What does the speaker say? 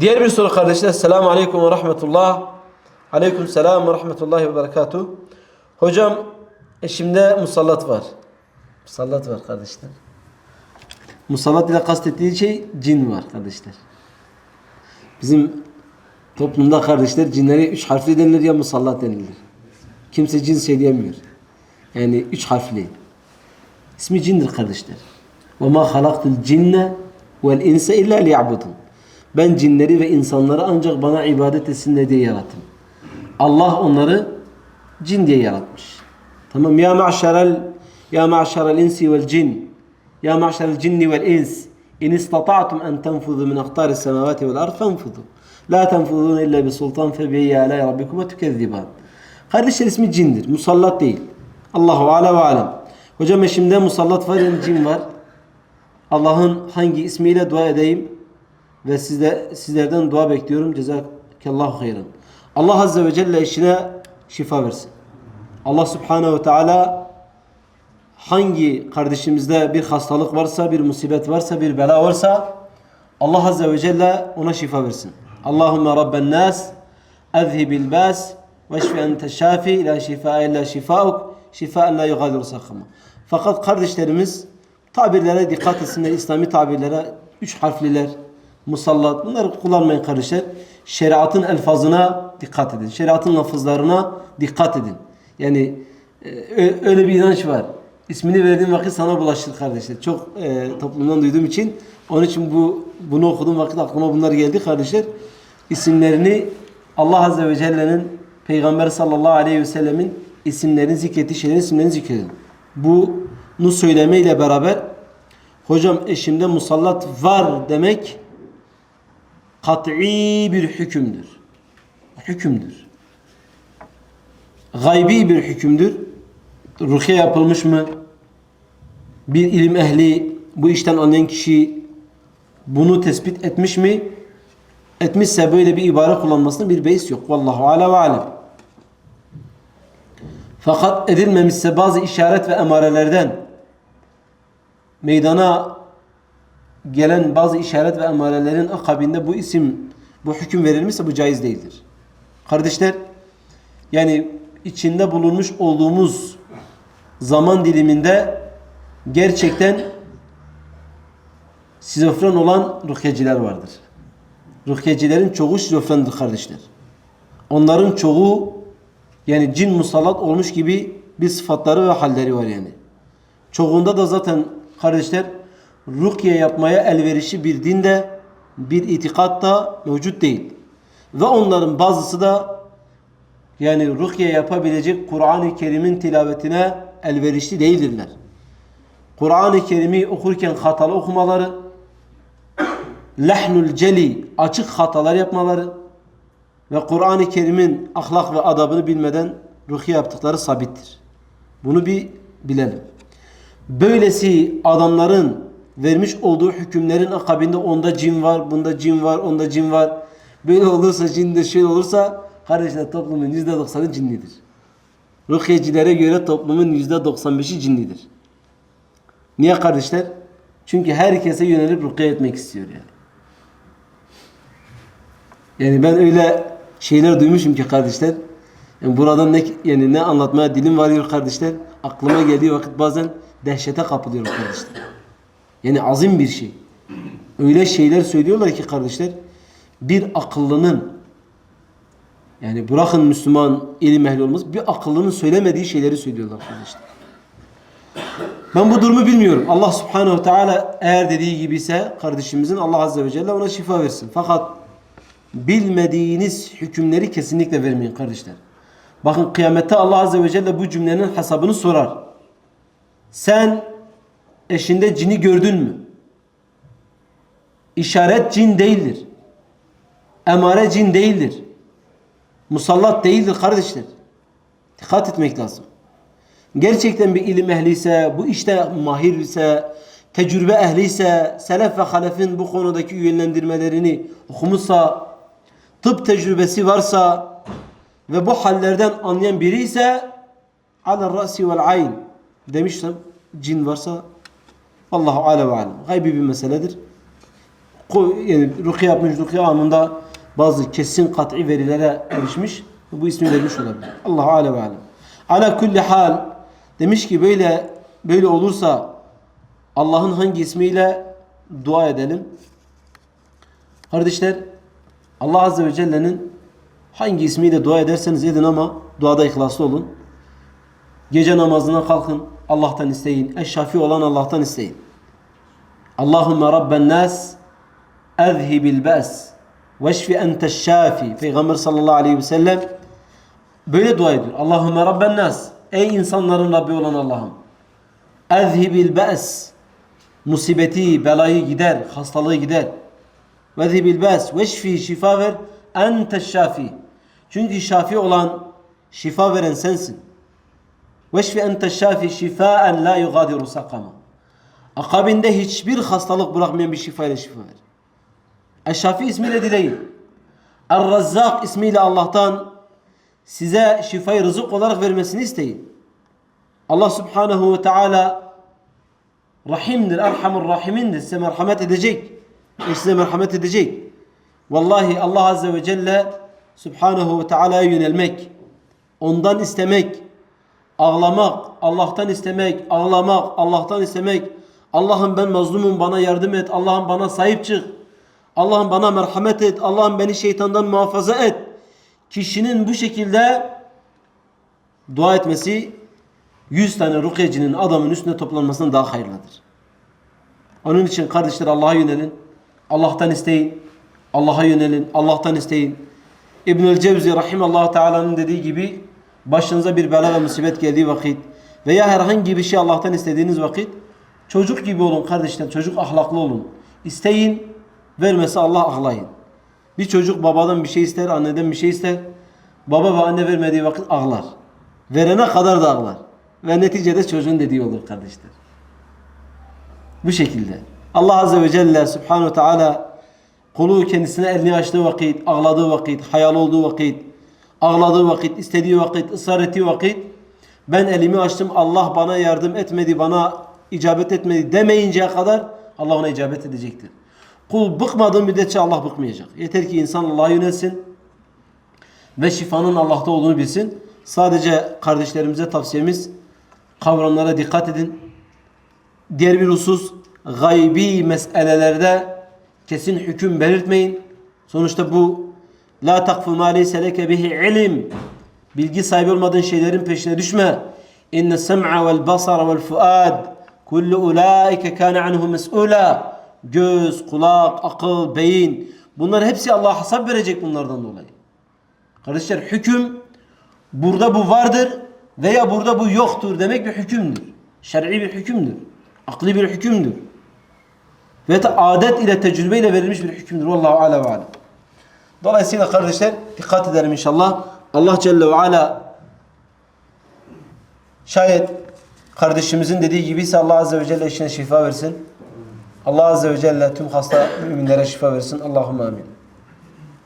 Diğer bir soru kardeşler. Selamun Aleyküm ve Rahmetullah. Aleyküm Selam ve Rahmetullahi ve Berekatuhu. Hocam eşimde musallat var. Musallat var kardeşler. Musallat ile kastettiği şey cin var kardeşler. Bizim toplumda kardeşler cinlere üç harfli denilir ya musallat denilir. Kimse cin söyleyemiyor. Yani üç harfli. İsmi cindir kardeşler. Ve ma halaktul cinne vel insa illa liya'budun. Ben cinleri ve insanları ancak bana ibadet etsinler diye yarattım. Allah onları cin diye yaratmış. Tamam ya ma'şerel ya ma'şerel insi vel cin ya ma'şerel cinni vel ins in istata'tum en tenfuzu min aqtaris semavati vel ard fenfuzu la tenfuzun illa bi sultan fe bi ala rabbikuma tukezziban. Kardeşler ismi cindir. Musallat değil. Allahu ala ve alem. Hocam eşimde musallat var cin var. Allah'ın hangi ismiyle dua edeyim ve sizde sizlerden dua bekliyorum. Cezakallahu hayran. Allah azze ve celle eşine şifa versin. Allah subhanehu ve teala hangi kardeşimizde bir hastalık varsa, bir musibet varsa, bir bela varsa Allah azze ve celle ona şifa versin. Allahümme rabben nas ezhibil bas veşfi ente şafi la şifa illa şifauk şifaen la yugadiru sakama. Fakat kardeşlerimiz tabirlere dikkat etsinler. İslami tabirlere üç harfliler, musallat bunları kullanmayın kardeşler. Şeriatın elfazına dikkat edin. Şeriatın lafızlarına dikkat edin. Yani e, öyle bir inanç var. İsmini verdiğim vakit sana bulaşır kardeşler. Çok e, toplumdan duyduğum için onun için bu bunu okuduğum vakit aklıma bunlar geldi kardeşler. İsimlerini Allah Azze ve Celle'nin Peygamber sallallahu aleyhi ve sellemin isimlerini zikrettiği şeylerin isimlerini zikredin. Bunu söylemeyle beraber hocam eşimde musallat var demek kat'i bir hükümdür. Hükümdür. Gaybi bir hükümdür. Rukiye yapılmış mı? Bir ilim ehli bu işten anlayan kişi bunu tespit etmiş mi? Etmişse böyle bir ibare kullanmasının bir beis yok. Vallahu ala ve alem. Fakat edilmemişse bazı işaret ve emarelerden meydana gelen bazı işaret ve emarelerin akabinde bu isim, bu hüküm verilmişse bu caiz değildir. Kardeşler, yani içinde bulunmuş olduğumuz zaman diliminde gerçekten şizofren olan rukyeciler vardır. Rukyecilerin çoğu şizofrendir kardeşler. Onların çoğu yani cin musallat olmuş gibi bir sıfatları ve halleri var yani. Çoğunda da zaten kardeşler rukye yapmaya elverişi bir dinde bir itikat da mevcut değil. Ve onların bazısı da yani rukye yapabilecek Kur'an-ı Kerim'in tilavetine elverişli değildirler. Kur'an-ı Kerim'i okurken hatalı okumaları, lehnul celi açık hatalar yapmaları ve Kur'an-ı Kerim'in ahlak ve adabını bilmeden rukiye yaptıkları sabittir. Bunu bir bilelim. Böylesi adamların vermiş olduğu hükümlerin akabinde onda cin var, bunda cin var, onda cin var. Böyle olursa cindir, şöyle olursa kardeşler toplumun yüzde doksanı cinlidir. Rukyecilere göre toplumun yüzde doksan beşi cinlidir. Niye kardeşler? Çünkü herkese yönelip rukiye etmek istiyor yani. Yani ben öyle şeyler duymuşum ki kardeşler. Yani buradan ne yani ne anlatmaya dilim varıyor kardeşler. Aklıma geldiği vakit bazen dehşete kapılıyorum kardeşler. Yani azim bir şey. Öyle şeyler söylüyorlar ki kardeşler bir akıllının yani bırakın Müslüman ilim ehli olmaz bir akıllının söylemediği şeyleri söylüyorlar kardeşler. Ben bu durumu bilmiyorum. Allah subhanehu teala eğer dediği gibi ise kardeşimizin Allah azze ve celle ona şifa versin. Fakat bilmediğiniz hükümleri kesinlikle vermeyin kardeşler. Bakın kıyamette Allah azze ve celle bu cümlenin hesabını sorar. Sen eşinde cini gördün mü? İşaret cin değildir. Emare cin değildir. Musallat değildir kardeşler. Dikkat etmek lazım. Gerçekten bir ilim ehliyse, bu işte mahir ise, tecrübe ehliyse, selef ve halefin bu konudaki yönlendirmelerini okumuşsa, tıp tecrübesi varsa ve bu hallerden anlayan biri ise ala rasi vel ayn demiştim cin varsa Allahu alem alem. Gaybi bir meseledir. yani rukiye yapmış, rukiye anında bazı kesin kat'i verilere erişmiş. Bu ismi vermiş olabilir. Allah alem ve alem. Ala kulli hal demiş ki böyle böyle olursa Allah'ın hangi ismiyle dua edelim? Kardeşler Allah Azze ve Celle'nin hangi ismiyle dua ederseniz edin ama duada ihlaslı olun. Gece namazına kalkın. Allah'tan isteyin. Eşşafi olan Allah'tan isteyin. Allahümme Rabben nas ezhibil bes veşfi enteş şafi. Peygamber sallallahu aleyhi ve sellem böyle dua ediyor. Allahümme Rabben nas. Ey insanların Rabbi olan Allah'ım. Ezhibil bes. Musibeti, belayı gider, hastalığı gider. Vezhibil bes. Veşfi şifa ver. Enteş şafi. Çünkü şafi olan, şifa veren sensin. Veşfi ente şafi şifaen la yugadiru sakama. Akabinde hiçbir hastalık bırakmayan bir şifayla şifa ver. Eşşafi ismiyle dileyin. Er-Razzak ismiyle Allah'tan size şifayı rızık olarak vermesini isteyin. Allah subhanehu ve teala Rahimdir, Erhamur Rahimindir. Size merhamet edecek. E size merhamet edecek. Vallahi Allah Azze ve Celle Subhanehu ve Teala'ya yönelmek, ondan istemek, ağlamak, Allah'tan istemek, ağlamak, Allah'tan istemek. Allah'ım ben mazlumum bana yardım et. Allah'ım bana sahip çık. Allah'ım bana merhamet et. Allah'ım beni şeytandan muhafaza et. Kişinin bu şekilde dua etmesi 100 tane rukyecinin adamın üstüne toplanmasından daha hayırlıdır. Onun için kardeşler Allah'a yönelin. Allah'tan isteyin. Allah'a yönelin. Allah'tan isteyin. İbnül Cevzi rahimallahu teala'nın dediği gibi başınıza bir bela ve musibet geldiği vakit veya herhangi bir şey Allah'tan istediğiniz vakit çocuk gibi olun kardeşler. Çocuk ahlaklı olun. İsteyin. Vermesi Allah ahlayın. Bir çocuk babadan bir şey ister, anneden bir şey ister. Baba ve anne vermediği vakit ağlar. Verene kadar da ağlar. Ve neticede çocuğun dediği olur kardeşler. Bu şekilde. Allah Azze ve Celle Subhanahu Teala kulu kendisine elini açtığı vakit, ağladığı vakit, hayal olduğu vakit, ağladığı vakit, istediği vakit, ısrar ettiği vakit ben elimi açtım Allah bana yardım etmedi, bana icabet etmedi demeyinceye kadar Allah ona icabet edecektir. Kul bıkmadığı müddetçe Allah bıkmayacak. Yeter ki insan Allah'a yönelsin ve şifanın Allah'ta olduğunu bilsin. Sadece kardeşlerimize tavsiyemiz kavramlara dikkat edin. Diğer bir husus gaybi meselelerde kesin hüküm belirtmeyin. Sonuçta bu la takfu ma leyse leke bihi ilim. Bilgi sahibi olmadığın şeylerin peşine düşme. İnne sem'a vel basara vel fuad kullu ulaike kana anhu mes'ula. Göz, kulak, akıl, beyin bunlar hepsi Allah hesap verecek bunlardan dolayı. Kardeşler hüküm burada bu vardır veya burada bu yoktur demek bir hükümdür. Şer'i bir hükümdür. Akli bir hükümdür. Ve de adet ile tecrübe ile verilmiş bir hükümdür. Vallahu ala ve alem. Dolayısıyla kardeşler dikkat edelim inşallah. Allah Celle ve Ala şayet kardeşimizin dediği gibi ise Allah Azze ve Celle işine şifa versin. Allah Azze ve Celle tüm hasta müminlere şifa versin. Allahümme amin.